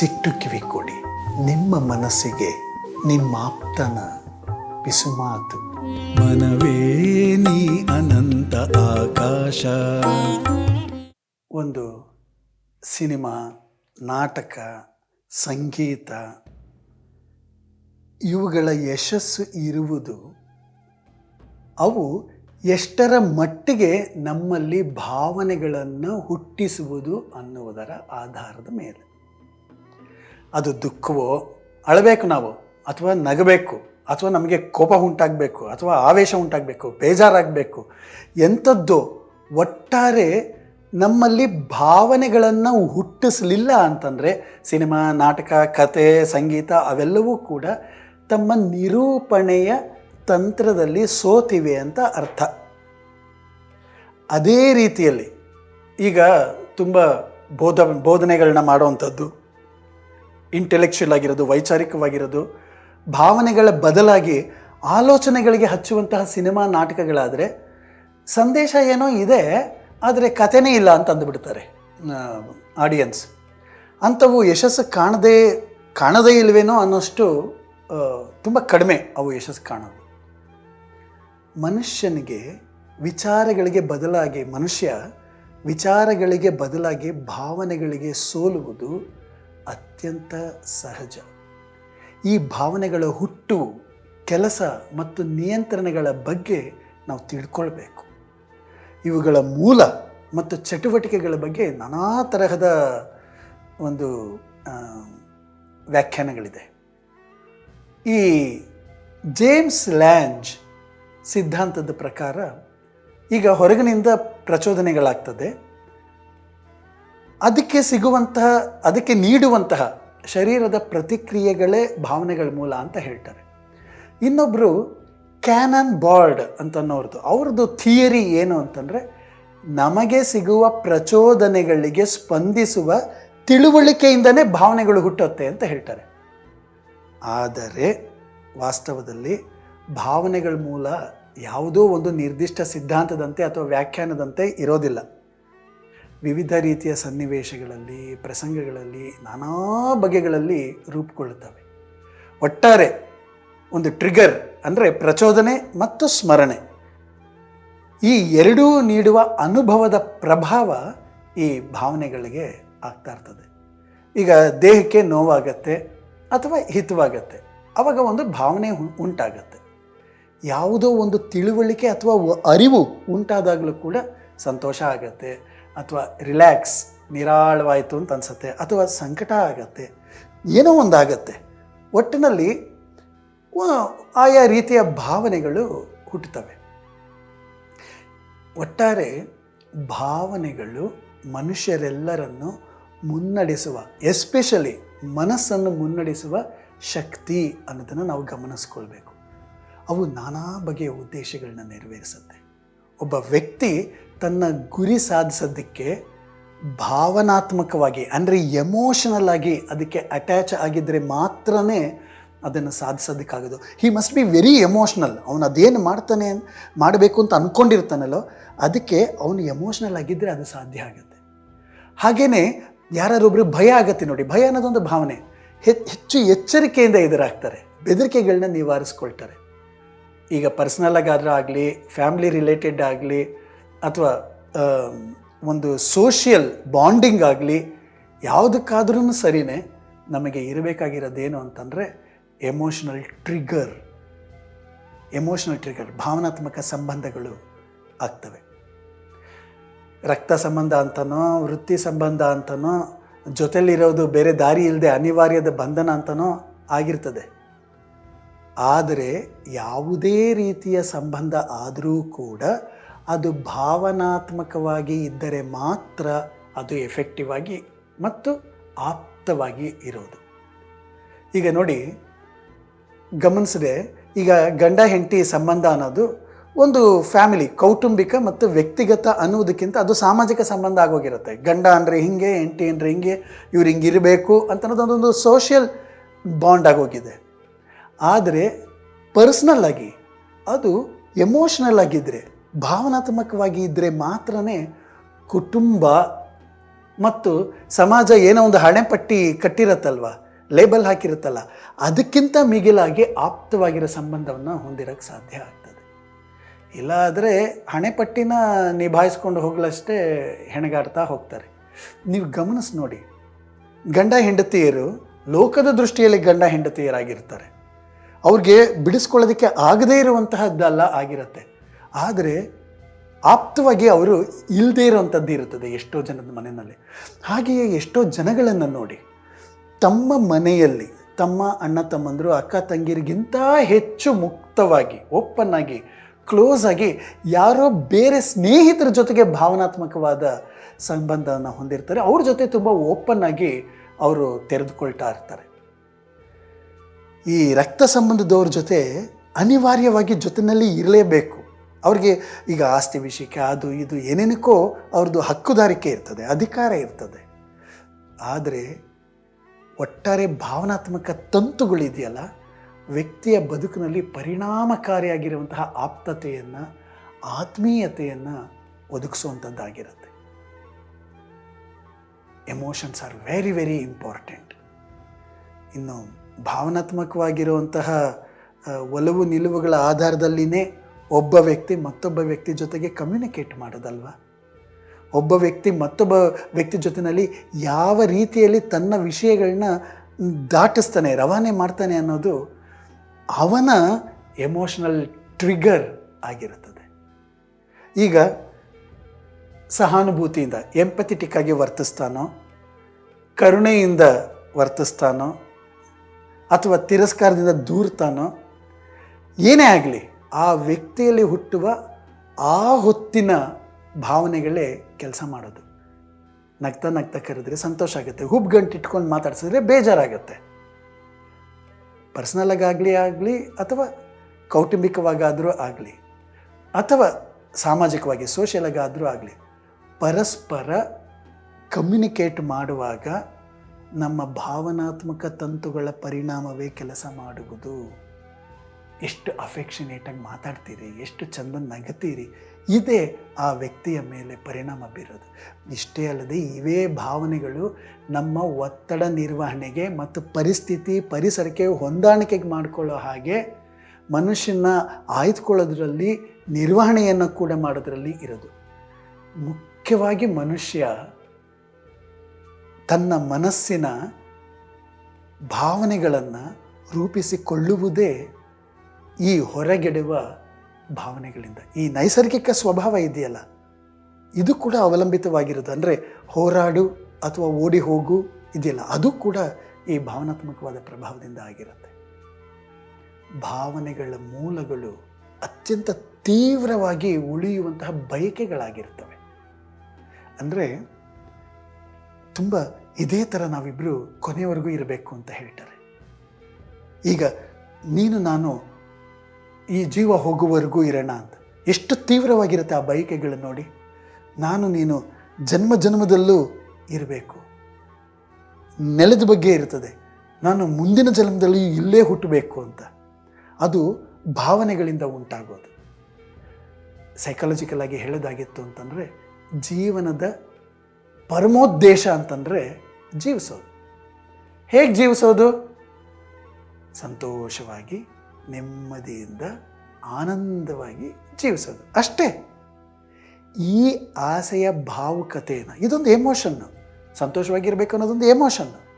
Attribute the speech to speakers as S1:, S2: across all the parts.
S1: ಮನಸ್ಸಿಟ್ಟು ಕಿವಿ ಕೊಡಿ. ನಿಮ್ಮ ಮನಸ್ಸಿಗೆ ನಿಮ್ಮಾಪ್ತನ ಪಿಸುಮಾತು
S2: ಮನವೇ ನೀ ಅನಂತ ಆಕಾಶ.
S1: ಒಂದು ಸಿನಿಮಾ ನಾಟಕ ಸಂಗೀತ. ಇವುಗಳ ಯಶಸ್ಸು ಇರುವುದು ಅವು ಎಷ್ಟರ ಮಟ್ಟಿಗೆ ನಮ್ಮಲ್ಲಿ ಭಾವನೆಗಳನ್ನು ಹುಟ್ಟಿಸುವುದು ಅನ್ನುವುದರ ಆಧಾರದ ಮೇಲೆ. ಅದು ದುಃಖವೋ, ಅಳಬೇಕು ನಾವು, ಅಥವಾ ನಗಬೇಕು, ಅಥವಾ ನಮಗೆ ಕೋಪ ಉಂಟಾಗಬೇಕು, ಅಥವಾ ಆವೇಶ ಉಂಟಾಗಬೇಕು, ಬೇಜಾರಾಗಬೇಕು, ಎಂಥದ್ದು ಒಟ್ಟಾರೆ ನಮ್ಮಲ್ಲಿ ಭಾವನೆಗಳನ್ನು ಹುಟ್ಟಿಸಲಿಲ್ಲ ಅಂತಂದರೆ ಸಿನಿಮಾ, ನಾಟಕ, ಕತೆ, ಸಂಗೀತ ಅವೆಲ್ಲವೂ ಕೂಡ ತಮ್ಮ ನಿರೂಪಣೆಯ ತಂತ್ರದಲ್ಲಿ ಸೋತಿವೆ ಅಂತ ಅರ್ಥ. ಅದೇ ರೀತಿಯಲ್ಲಿ ಈಗ ತುಂಬ ಬೋಧ ಬೋಧನೆಗಳನ್ನ ಮಾಡುವಂಥದ್ದು ಇಂಟೆಲೆಕ್ಚುಯಲ್ ಆಗಿರೋದು, ವೈಚಾರಿಕವಾಗಿರೋದು, ಭಾವನೆಗಳ ಬದಲಾಗಿ ಆಲೋಚನೆಗಳಿಗೆ ಹಚ್ಚುವಂತಹ ಸಿನಿಮಾ ನಾಟಕಗಳಾದರೆ ಸಂದೇಶ ಏನೋ ಇದೆ, ಆದರೆ ಕಥೆನೇ ಇಲ್ಲ ಅಂತ ಅಂದುಬಿಡ್ತಾರೆ ಆಡಿಯನ್ಸ್ ಅಂಥವು ಯಶಸ್ಸು ಕಾಣದೇ ಕಾಣದೇ ಇಲ್ವೇನೋ ಅನ್ನೋಷ್ಟು ತುಂಬ ಕಡಿಮೆ ಅವು ಯಶಸ್ಸು ಕಾಣೋದು. ಮನುಷ್ಯನಿಗೆ ವಿಚಾರಗಳಿಗೆ ಬದಲಾಗಿ, ಮನುಷ್ಯ ವಿಚಾರಗಳಿಗೆ ಬದಲಾಗಿ ಭಾವನೆಗಳಿಗೆ ಸೋಲುವುದು ಅತ್ಯಂತ ಸಹಜ. ಈ ಭಾವನೆಗಳ ಹುಟ್ಟು, ಕೆಲಸ ಮತ್ತು ನಿಯಂತ್ರಣಗಳ ಬಗ್ಗೆ ನಾವು ತಿಳ್ಕೊಳ್ಬೇಕು. ಇವುಗಳ ಮೂಲ ಮತ್ತು ಚಟುವಟಿಕೆಗಳ ಬಗ್ಗೆ ನಾನಾ ತರಹದ ಒಂದು ವ್ಯಾಖ್ಯಾನಗಳಿದೆ. ಈ ಜೇಮ್ಸ್ ಲ್ಯಾಂಜ್ ಸಿದ್ಧಾಂತದ ಪ್ರಕಾರ ಈಗ ಹೊರಗಿನಿಂದ ಪ್ರಚೋದನೆಗಳಾಗ್ತದೆ. ಅದಕ್ಕೆ ಸಿಗುವಂತಹ, ಅದಕ್ಕೆ ನೀಡುವಂತಹ ಶರೀರದ ಪ್ರತಿಕ್ರಿಯೆಗಳೇ ಭಾವನೆಗಳ ಮೂಲ ಅಂತ ಹೇಳ್ತಾರೆ. ಇನ್ನೊಬ್ಬರು ಕ್ಯಾನನ್ ಬಾರ್ಡ್ ಅಂತ ಅನ್ನೋರ್ದು, ಅವ್ರದ್ದು ಥಿಯರಿ ಏನು ಅಂತಂದರೆ, ನಮಗೆ ಸಿಗುವ ಪ್ರಚೋದನೆಗಳಿಗೆ ಸ್ಪಂದಿಸುವ ತಿಳುವಳಿಕೆಯಿಂದನೇ ಭಾವನೆಗಳು ಹುಟ್ಟುತ್ತೆ ಅಂತ ಹೇಳ್ತಾರೆ. ಆದರೆ ವಾಸ್ತವದಲ್ಲಿ ಭಾವನೆಗಳ ಮೂಲ ಯಾವುದೋ ಒಂದು ನಿರ್ದಿಷ್ಟ ಸಿದ್ಧಾಂತದಂತೆ ಅಥವಾ ವ್ಯಾಖ್ಯಾನದಂತೆ ಇರೋದಿಲ್ಲ. ವಿವಿಧ ರೀತಿಯ ಸನ್ನಿವೇಶಗಳಲ್ಲಿ, ಪ್ರಸಂಗಗಳಲ್ಲಿ, ನಾನಾ ಬಗೆಗಳಲ್ಲಿ ರೂಪುಗೊಳ್ಳುತ್ತವೆ. ಒಟ್ಟಾರೆ ಒಂದು ಟ್ರಿಗರ್ ಅಂದರೆ ಪ್ರಚೋದನೆ ಮತ್ತು ಸ್ಮರಣೆ. ಈ ಎರಡೂ ನೀಡುವ ಅನುಭವದ ಪ್ರಭಾವ ಈ ಭಾವನೆಗಳಿಗೆ ಆಗ್ತಾ ಇರ್ತದೆ. ಈಗ ದೇಹಕ್ಕೆ ನೋವಾಗತ್ತೆ ಅಥವಾ ಹಿತವಾಗತ್ತೆ ಆವಾಗ ಒಂದು ಭಾವನೆ ಉಂಟಾಗತ್ತೆ. ಯಾವುದೋ ಒಂದು ತಿಳುವಳಿಕೆ ಅಥವಾ ಅರಿವು ಉಂಟಾದಾಗಲೂ ಕೂಡ ಸಂತೋಷ ಆಗತ್ತೆ ಅಥವಾ ರಿಲ್ಯಾಕ್ಸ್ ನಿರಾಳವಾಯಿತು ಅಂತ ಅನ್ಸುತ್ತೆ, ಅಥವಾ ಸಂಕಟ ಆಗತ್ತೆ, ಏನೋ ಒಂದಾಗತ್ತೆ. ಒಟ್ಟಿನಲ್ಲಿ ಆಯಾ ರೀತಿಯ ಭಾವನೆಗಳು ಹುಟ್ಟುತ್ತವೆ. ಒಟ್ಟಾರೆ ಭಾವನೆಗಳು ಮನುಷ್ಯರೆಲ್ಲರನ್ನು ಮುನ್ನಡೆಸುವ ಎಸ್ಪೆಷಲಿ ಮನಸ್ಸನ್ನು ಮುನ್ನಡೆಸುವ ಶಕ್ತಿ ಅನ್ನೋದನ್ನು ನಾವು ಗಮನಿಸ್ಕೊಳ್ಬೇಕು. ಅವು ನಾನಾ ಬಗೆಯ ಉದ್ದೇಶಗಳನ್ನ ನೆರವೇರಿಸುತ್ತೆ. ಒಬ್ಬ ವ್ಯಕ್ತಿ ತನ್ನ ಗುರಿ ಸಾಧಿಸೋದಕ್ಕೆ ಭಾವನಾತ್ಮಕವಾಗಿ, ಅಂದರೆ ಎಮೋಷನಲ್ ಆಗಿ ಅದಕ್ಕೆ ಅಟ್ಯಾಚ್ ಆಗಿದ್ದರೆ ಮಾತ್ರನೇ ಅದನ್ನು ಸಾಧಿಸೋದಕ್ಕಾಗೋದು. He must be very emotional ಅವನು ಅದೇನು ಮಾಡ್ತಾನೆ ಮಾಡಬೇಕು ಅಂತ ಅಂದ್ಕೊಂಡಿರ್ತಾನಲ್ಲೋ ಅದಕ್ಕೆ ಅವನು ಎಮೋಷ್ನಲ್ ಆಗಿದ್ದರೆ ಅದು ಸಾಧ್ಯ ಆಗುತ್ತೆ. ಹಾಗೆಯೇ ಯಾರೊಬ್ಬರು ಭಯ ಆಗುತ್ತೆ ನೋಡಿ, ಭಯ ಅನ್ನೋದೊಂದು ಭಾವನೆ. ಹೆಚ್ಚು ಎಚ್ಚರಿಕೆಯಿಂದ ಎದುರಾಗ್ತಾರೆ. ಬೆದರಿಕೆಗಳನ್ನ ನಿವಾರಿಸ್ಕೊಳ್ತಾರೆ. ಈಗ ಪರ್ಸ್ನಲ್ ಆಗಾದ್ರೂ ಆಗಲಿ ಫ್ಯಾಮ್ಲಿ ರಿಲೇಟೆಡ್ ಆಗಲಿ, ಅಥವಾ ಒಂದು ಸೋಷಿಯಲ್ ಬಾಂಡಿಂಗ್ ಆಗಲಿ ಯಾವುದಕ್ಕಾದ್ರೂ ಸರಿನೇ, ನಮಗೆ ಇರಬೇಕಾಗಿರೋದೇನು ಅಂತಂದರೆ ಎಮೋಷನಲ್ ಟ್ರಿಗರ್ ಎಮೋಷನಲ್ ಟ್ರಿಗರ್ ಭಾವನಾತ್ಮಕ ಸಂಬಂಧಗಳು ಆಗ್ತವೆ. ರಕ್ತ ಸಂಬಂಧ ಅಂತನೋ, ವೃತ್ತಿ ಸಂಬಂಧ ಅಂತನೋ ಜೊತೆಯಲ್ಲಿರೋದು ಬೇರೆ ದಾರಿ ಇಲ್ಲದೆ ಅನಿವಾರ್ಯದ ಬಂಧನ ಅಂತನೋ ಆಗಿರ್ತದೆ. ಆದರೆ ಯಾವುದೇ ರೀತಿಯ ಸಂಬಂಧ ಆದರೂ ಕೂಡ ಅದು ಭಾವನಾತ್ಮಕವಾಗಿ ಇದ್ದರೆ ಮಾತ್ರ ಅದು ಎಫೆಕ್ಟಿವ್ ಆಗಿ ಮತ್ತು ಆಪ್ತವಾಗಿ ಇರೋದು. ಈಗ ನೋಡಿ, ಗಮನಿಸಿದೆ, ಈಗ ಗಂಡ ಹೆಂಡತಿ ಸಂಬಂಧ ಅನ್ನೋದು ಒಂದು ಫ್ಯಾಮಿಲಿ ಕೌಟುಂಬಿಕ ಮತ್ತು ವ್ಯಕ್ತಿಗತ ಅನ್ನೋದಕ್ಕಿಂತ ಅದು ಸಾಮಾಜಿಕ ಸಂಬಂಧ ಆಗೋಗಿರುತ್ತೆ. ಗಂಡ ಅಂದರೆ ಹಿಂಗೆ, ಹೆಂಡತಿ ಅಂದರೆ ಹಿಂಗೆ, ಇವ್ರು ಹಿಂಗಿರಬೇಕು ಅಂತ ಅನ್ನೋದೊಂದೊಂದು ಸೋಷಿಯಲ್ ಬಾಂಡ್ ಆಗೋಗಿದೆ. ಆದರೆ ಪರ್ಸ್ನಲ್ ಆಗಿ, ಅದು ಎಮೋಷನಲ್ ಆಗಿದ್ದರೆ ಭಾವನಾತ್ಮಕವಾಗಿ ಇದ್ದರೆ ಮಾತ್ರನೇ ಕುಟುಂಬ ಮತ್ತು ಸಮಾಜ ಏನೋ ಒಂದು ಹಣೆಪಟ್ಟಿ ಕಟ್ಟಿರತ್ತಲ್ವ ಲೇಬಲ್ ಹಾಕಿರುತ್ತಲ್ಲ, ಅದಕ್ಕಿಂತ ಮಿಗಿಲಾಗಿ ಆಪ್ತವಾಗಿರೋ ಸಂಬಂಧವನ್ನು ಹೊಂದಿರೋಕ್ಕೆ ಸಾಧ್ಯ ಆಗ್ತದೆ. ಇಲ್ಲ ಆದರೆ ಹಣೆಪಟ್ಟಿನ ನಿಭಾಯಿಸ್ಕೊಂಡು ಹೋಗಲಷ್ಟೇ ಹೆಣಗಾಡ್ತಾ ಹೋಗ್ತಾರೆ. ನೀವು ಗಮನಿಸಿ ನೋಡಿ, ಗಂಡ ಹೆಂಡತಿಯರು ಲೋಕದ ದೃಷ್ಟಿಯಲ್ಲಿ ಗಂಡ ಹೆಂಡತಿಯರಾಗಿರ್ತಾರೆ. ಅವ್ರಿಗೆ ಬಿಡಿಸ್ಕೊಳ್ಳೋದಕ್ಕೆ ಆಗದೇ ಇರುವಂತಹದ್ದಲ್ಲ ಆಗಿರುತ್ತೆ. ಆದರೆ ಆಪ್ತವಾಗಿ ಅವರು ಇಲ್ಲದೇ ಇರುವಂಥದ್ದು ಇರುತ್ತದೆ ಎಷ್ಟೋ ಜನದ ಮನೆಯಲ್ಲಿ. ಹಾಗೆಯೇ ಎಷ್ಟೋ ಜನಗಳನ್ನು ನೋಡಿ ತಮ್ಮ ಮನೆಯಲ್ಲಿ ತಮ್ಮ ಅಣ್ಣ ತಮ್ಮಂದರು ಅಕ್ಕ ತಂಗಿರಿಗಿಂತ ಹೆಚ್ಚು ಮುಕ್ತವಾಗಿ ಓಪನ್ ಆಗಿ ಕ್ಲೋಸ್ ಆಗಿ ಯಾರೋ ಬೇರೆ ಸ್ನೇಹಿತರ ಜೊತೆಗೆ ಭಾವನಾತ್ಮಕವಾದ ಸಂಬಂಧವನ್ನು ಹೊಂದಿರ್ತಾರೆ. ಅವ್ರ ಜೊತೆ ತುಂಬ ಓಪನ್ ಆಗಿ ಅವರು ತೆರೆದುಕೊಳ್ತಾ ಇರ್ತಾರೆ. ಈ ರಕ್ತ ಸಂಬಂಧದವ್ರ ಜೊತೆ ಅನಿವಾರ್ಯವಾಗಿ ಜೊತೆಯಲ್ಲಿ ಇರಲೇಬೇಕು. ಅವ್ರಿಗೆ ಈಗ ಆಸ್ತಿ ವಿಷಯಕ್ಕೆ ಅದು ಇದು ಏನೇನಕ್ಕೋ ಅವ್ರದ್ದು ಹಕ್ಕುದಾರಿಕೆ ಇರ್ತದೆ, ಅಧಿಕಾರ ಇರ್ತದೆ. ಆದರೆ ಒಟ್ಟಾರೆ ಭಾವನಾತ್ಮಕ ತಂತುಗಳಿದೆಯಲ್ಲ, ವ್ಯಕ್ತಿಯ ಬದುಕಿನಲ್ಲಿ ಪರಿಣಾಮಕಾರಿಯಾಗಿರುವಂತಹ ಆಪ್ತತೆಯನ್ನು, ಆತ್ಮೀಯತೆಯನ್ನು ಒದಗಿಸುವಂಥದ್ದಾಗಿರುತ್ತೆ. Emotions are very very important ಇನ್ನು ಭಾವನಾತ್ಮಕವಾಗಿರುವಂತಹ ಒಲವು ನಿಲುವುಗಳ ಆಧಾರದಲ್ಲಿನೇ ಒಬ್ಬ ವ್ಯಕ್ತಿ ಮತ್ತೊಬ್ಬ ವ್ಯಕ್ತಿ ಜೊತೆಗೆ ಕಮ್ಯುನಿಕೇಟ್ ಮಾಡೋದಲ್ವ? ಒಬ್ಬ ವ್ಯಕ್ತಿ ಮತ್ತೊಬ್ಬ ವ್ಯಕ್ತಿ ಜೊತೆಯಲ್ಲಿ ಯಾವ ರೀತಿಯಲ್ಲಿ ತನ್ನ ವಿಷಯಗಳನ್ನ ದಾಟಿಸ್ತಾನೆ, ರವಾನೆ ಮಾಡ್ತಾನೆ ಅನ್ನೋದು ಅವನ ಎಮೋಷನಲ್ ಟ್ರಿಗರ್ ಆಗಿರುತ್ತದೆ. ಈಗ ಸಹಾನುಭೂತಿಯಿಂದ ಎಂಪಥೆಟಿಕ್ ಆಗಿ ವರ್ತಿಸ್ತಾನೋ, ಕರುಣೆಯಿಂದ ವರ್ತಿಸ್ತಾನೋ ಅಥವಾ ತಿರಸ್ಕಾರದಿಂದ ದೂರ್ತಾನೋ ಏನೇ ಆಗಲಿ ಆ ವ್ಯಕ್ತಿಯಲ್ಲಿ ಹುಟ್ಟುವ ಆ ಹೊತ್ತಿನ ಭಾವನೆಗಳೇ ಕೆಲಸ ಮಾಡೋದು. ನಗ್ತಾ ನಗ್ತಾ ಕರೆದ್ರೆ ಸಂತೋಷ ಆಗುತ್ತೆ. ಹುಬ್ಗಂಟು ಇಟ್ಕೊಂಡು ಮಾತಾಡ್ಸಿದ್ರೆ ಬೇಜಾರಾಗುತ್ತೆ. ಪರ್ಸ್ನಲಾಗಿ ಆಗಲಿ ಆಗಲಿ ಅಥವಾ ಕೌಟುಂಬಿಕವಾಗಾದರೂ ಆಗಲಿ ಅಥವಾ ಸಾಮಾಜಿಕವಾಗಿ ಸೋಷಿಯಲಾಗಾದರೂ ಆಗಲಿ, ಪರಸ್ಪರ ಕಮ್ಯುನಿಕೇಟ್ ಮಾಡುವಾಗ ನಮ್ಮ ಭಾವನಾತ್ಮಕ ತಂತುಗಳ ಪರಿಣಾಮವೇ ಕೆಲಸ ಮಾಡುವುದು. ಎಷ್ಟು ಅಫೆಕ್ಷನೇಟಾಗಿ ಮಾತಾಡ್ತೀರಿ, ಎಷ್ಟು ಚಂದ ನಗತೀರಿ, ಇದೇ ಆ ವ್ಯಕ್ತಿಯ ಮೇಲೆ ಪರಿಣಾಮ ಬೀರೋದು. ಇಷ್ಟೇ ಅಲ್ಲದೆ ಇವೇ ಭಾವನೆಗಳು ನಮ್ಮ ಒತ್ತಡ ನಿರ್ವಹಣೆಗೆ ಮತ್ತು ಪರಿಸ್ಥಿತಿ ಪರಿಸರಕ್ಕೆ ಹೊಂದಾಣಿಕೆಗೆ ಮಾಡಿಕೊಳ್ಳೋ ಹಾಗೆ ಮನುಷ್ಯನ ಆಯ್ದುಕೊಳ್ಳೋದ್ರಲ್ಲಿ, ನಿರ್ವಹಣೆಯನ್ನು ಕೂಡ ಮಾಡೋದ್ರಲ್ಲಿ ಇರೋದು. ಮುಖ್ಯವಾಗಿ ಮನುಷ್ಯ ತನ್ನ ಮನಸ್ಸಿನ ಭಾವನೆಗಳನ್ನು ರೂಪಿಸಿಕೊಳ್ಳುವುದೇ ಈ ಹೊರಗೆಡುವ ಭಾವನೆಗಳಿಂದ. ಈ ನೈಸರ್ಗಿಕ ಸ್ವಭಾವ ಇದೆಯಲ್ಲ, ಇದು ಕೂಡ ಅವಲಂಬಿತವಾಗಿರೋದು ಅಂದರೆ ಹೋರಾಡು ಅಥವಾ ಓಡಿ ಹೋಗು ಇದೆಯಲ್ಲ, ಅದು ಕೂಡ ಈ ಭಾವನಾತ್ಮಕವಾದ ಪ್ರಭಾವದಿಂದ ಆಗಿರುತ್ತೆ. ಭಾವನೆಗಳ ಮೂಲಗಳು ಅತ್ಯಂತ ತೀವ್ರವಾಗಿ ಉಳಿಯುವಂತಹ ಬಯಕೆಗಳಾಗಿರ್ತವೆ ಅಂದರೆ ತುಂಬ ಇದೇ ಥರ ನಾವಿಬ್ಬರು ಕೊನೆಯವರೆಗೂ ಇರಬೇಕು ಅಂತ ಹೇಳ್ತಾರೆ. ಈಗ ನೀನು ನಾನು ಈ ಜೀವ ಹೋಗುವವರೆಗೂ ಇರೋಣ ಅಂತ. ಎಷ್ಟು ತೀವ್ರವಾಗಿರುತ್ತೆ ಆ ಬಯಕೆಗಳು ನೋಡಿ. ನಾನು ನೀನು ಜನ್ಮ ಜನ್ಮದಲ್ಲೂ ಇರಬೇಕು. ನೆಲದ ಬಗ್ಗೆ ಇರ್ತದೆ. ನಾನು ಮುಂದಿನ ಜನ್ಮದಲ್ಲಿ ಇಲ್ಲೇ ಹುಟ್ಟಬೇಕು ಅಂತ. ಅದು ಭಾವನೆಗಳಿಂದ ಉಂಟಾಗೋದು. ಸೈಕಾಲಜಿಕಲ್ ಆಗಿ ಹೇಳೋದಾಗಿತ್ತು ಅಂತಂದರೆ ಜೀವನದ ಪರಮೋದ್ದೇಶ ಅಂತಂದರೆ ಜೀವಿಸೋದು. ಹೇಗೆ ಜೀವಿಸೋದು? ಸಂತೋಷವಾಗಿ, ನೆಮ್ಮದಿಯಿಂದ, ಆನಂದವಾಗಿ ಜೀವಿಸೋದು. ಅಷ್ಟೇ. ಈ ಆಸೆಯ ಭಾವುಕತೆಯನ್ನು, ಇದೊಂದು ಎಮೋಷನ್ನು ಸಂತೋಷವಾಗಿರಬೇಕು ಅನ್ನೋದೊಂದು ಎಮೋಷನ್ನು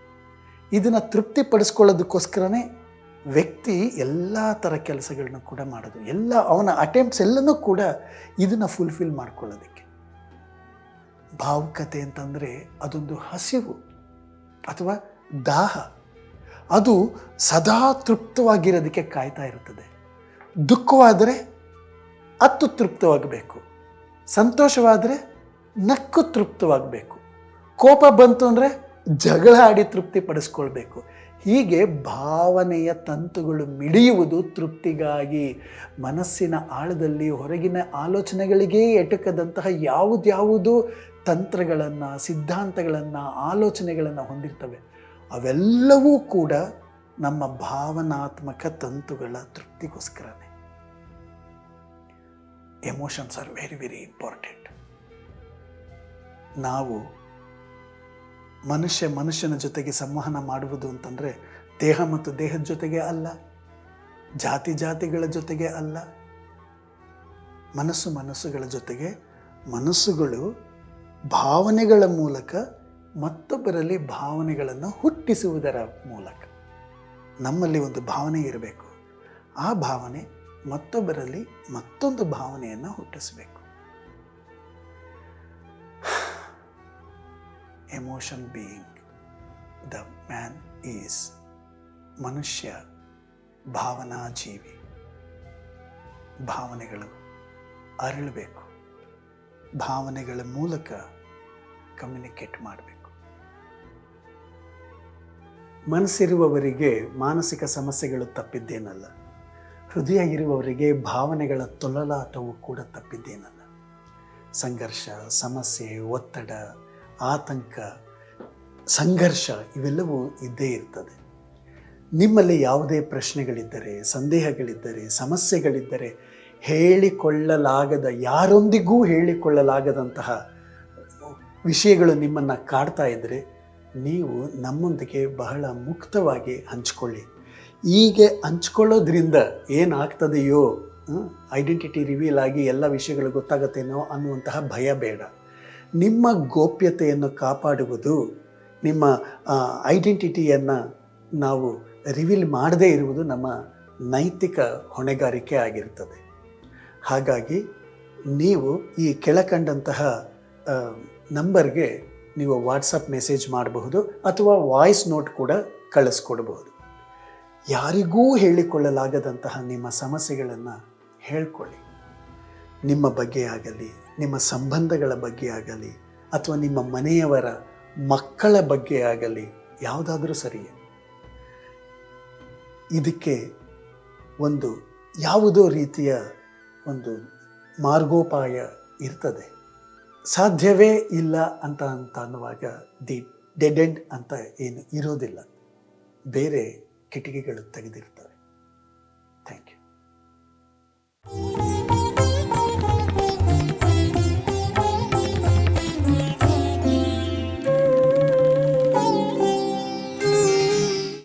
S1: ಇದನ್ನು ತೃಪ್ತಿಪಡಿಸ್ಕೊಳ್ಳೋದಕ್ಕೋಸ್ಕರನೇ ವ್ಯಕ್ತಿ ಎಲ್ಲ ಥರ ಕೆಲಸಗಳನ್ನ ಕೂಡ ಮಾಡೋದು. ಎಲ್ಲ ಅವನ ಅಟೆಂಪ್ಟ್ಸ್ ಎಲ್ಲನೂ ಕೂಡ ಇದನ್ನು ಫುಲ್ಫಿಲ್ ಮಾಡ್ಕೊಳ್ಳೋದಕ್ಕೆ. ಭಾವುಕತೆ ಅಂತಂದರೆ ಅದೊಂದು ಹಸಿವು. ಅಥವಾ ದಾಹ, ಅದು ಸದಾ ತೃಪ್ತವಾಗಿರೋದಕ್ಕೆ ಕಾಯ್ತಾ ಇರುತ್ತದೆ. ದುಃಖವಾದರೆ ಅತ್ತು ತೃಪ್ತವಾಗಬೇಕು. ಸಂತೋಷವಾದರೆ ನಕ್ಕು ತೃಪ್ತವಾಗಬೇಕು. ಕೋಪ ಬಂತು ಅಂದರೆ ಜಗಳ ಆಡಿ ತೃಪ್ತಿ ಪಡಿಸ್ಕೊಳ್ಬೇಕು ಹೀಗೆ ಭಾವನೆಯ ತಂತುಗಳು ಮಿಡಿಯುವುದು ತೃಪ್ತಿಗಾಗಿ ಮನಸ್ಸಿನ ಆಳದಲ್ಲಿ ಹೊರಗಿನ ಆಲೋಚನೆಗಳಿಗೇ ಎಟಕದಂತಹ ಯಾವುದ್ಯಾವುದು ತಂತ್ರಗಳನ್ನು, ಸಿದ್ಧಾಂತಗಳನ್ನು, ಆಲೋಚನೆಗಳನ್ನು ಹೊಂದಿರ್ತವೆ. ಅವೆಲ್ಲವೂ ಕೂಡ ನಮ್ಮ ಭಾವನಾತ್ಮಕ ತಂತುಗಳ ತೃಪ್ತಿಗೋಸ್ಕರನೇ. Emotions are very very important ನಾವು ಮನುಷ್ಯ ಮನುಷ್ಯನ ಜೊತೆಗೆ ಸಂವಹನ ಮಾಡುವುದು ಅಂತಂದರೆ ದೇಹ ಮತ್ತು ದೇಹದ ಜೊತೆಗೆ ಅಲ್ಲ, ಜಾತಿ ಜಾತಿಗಳ ಜೊತೆಗೆ ಅಲ್ಲ, ಮನಸ್ಸು ಮನಸ್ಸುಗಳ ಜೊತೆಗೆ ಮನಸ್ಸುಗಳು ಭಾವನೆಗಳ ಮೂಲಕ ಮತ್ತೊಬ್ಬರಲ್ಲಿ ಭಾವನೆಗಳನ್ನು ಹುಟ್ಟಿಸುವುದರ ಮೂಲಕ. ನಮ್ಮಲ್ಲಿ ಒಂದು ಭಾವನೆ ಇರಬೇಕು. ಆ ಭಾವನೆ ಮತ್ತೊಬ್ಬರಲ್ಲಿ ಮತ್ತೊಂದು ಭಾವನೆಯನ್ನು ಹುಟ್ಟಿಸಬೇಕು. Emotion being the man is ಮನುಷ್ಯ ಭಾವನಾ ಜೀವಿ ಭಾವನೆಗಳು ಅರಳಬೇಕು. ಭಾವನೆಗಳ ಮೂಲಕ ಕಮ್ಯುನಿಕೇಟ್ ಮಾಡಬೇಕು. ಮನಸ್ಸಿರುವವರಿಗೆ ಮಾನಸಿಕ ಸಮಸ್ಯೆಗಳು ತಪ್ಪಿದ್ದೇನಲ್ಲ. ಹೃದಯ ಇರುವವರಿಗೆ ಭಾವನೆಗಳ ತೊಳಲಾಟವು ಕೂಡ ತಪ್ಪಿದ್ದೇನಲ್ಲ. ಸಂಘರ್ಷ, ಸಮಸ್ಯೆ, ಒತ್ತಡ, ಆತಂಕ, ಸಂಘರ್ಷ ಇವೆಲ್ಲವೂ ಇದ್ದೇ ಇರ್ತದೆ. ನಿಮ್ಮಲ್ಲಿ ಯಾವುದೇ ಪ್ರಶ್ನೆಗಳಿದ್ದರೆ, ಸಂದೇಹಗಳಿದ್ದರೆ, ಸಮಸ್ಯೆಗಳಿದ್ದರೆ ಹೇಳಿಕೊಳ್ಳಲಾಗದ, ಯಾರೊಂದಿಗೂ ಹೇಳಿಕೊಳ್ಳಲಾಗದಂತಹ ವಿಷಯಗಳು ನಿಮ್ಮನ್ನು ಕಾಡ್ತಾ ಇದ್ದರೆ ನೀವು ನಮ್ಮೊಂದಿಗೆ ಬಹಳ ಮುಕ್ತವಾಗಿ ಹಂಚ್ಕೊಳ್ಳಿ. ಹೀಗೆ ಹಂಚ್ಕೊಳ್ಳೋದ್ರಿಂದ ಏನಾಗ್ತದೆಯೋ ಐಡೆಂಟಿಟಿ ರಿವೀಲ್ ಆಗಿ ಎಲ್ಲ ವಿಷಯಗಳು ಗೊತ್ತಾಗತ್ತೇನೋ ಅನ್ನುವಂತಹ ಭಯ ಬೇಡ. ನಿಮ್ಮ ಗೋಪ್ಯತೆಯನ್ನು ಕಾಪಾಡುವುದು, ನಿಮ್ಮ ಐಡೆಂಟಿಟಿಯನ್ನು ನಾವು ರಿವೀಲ್ ಮಾಡದೇ ಇರುವುದು ನಮ್ಮ ನೈತಿಕ ಹೊಣೆಗಾರಿಕೆ ಆಗಿರ್ತದೆ. ಹಾಗಾಗಿ ನೀವು ಈ ಕೆಳಕಂಡಂತಹ ನಂಬರ್ಗೆ ನೀವು ವಾಟ್ಸಪ್ ಮೆಸೇಜ್ ಮಾಡಬಹುದು ಅಥವಾ ವಾಯ್ಸ್ ನೋಟ್ ಕೂಡ ಕಳಿಸ್ಕೊಡ್ಬಹುದು. ಯಾರಿಗೂ ಹೇಳಿಕೊಳ್ಳಲಾಗದಂತಹ ನಿಮ್ಮ ಸಮಸ್ಯೆಗಳನ್ನು ಹೇಳ್ಕೊಳ್ಳಿ. ನಿಮ್ಮ ಬಗ್ಗೆ ಆಗಲಿ, ನಿಮ್ಮ ಸಂಬಂಧಗಳ ಬಗ್ಗೆ ಆಗಲಿ, ಅಥವಾ ನಿಮ್ಮ ಮನೆಯವರ ಮಕ್ಕಳ ಬಗ್ಗೆ ಆಗಲಿ, ಯಾವುದಾದ್ರೂ ಸರಿಯೇ ಇದಕ್ಕೆ ಒಂದು ಯಾವುದೋ ರೀತಿಯ ಒಂದು ಮಾರ್ಗೋಪಾಯ ಇರ್ತದೆ. ಸಾಧ್ಯವೇ ಇಲ್ಲ ಅಂತ ಅಂತ ಅನ್ನುವಾಗ ದಿ ಡೆಡ್ ಎಂಡ್ ಅಂತ ಏನು ಇರೋದಿಲ್ಲ. ಬೇರೆ ಕಿಟಕಿಗಳು ತೆಗೆದಿರ್ತವೆ. Thank you.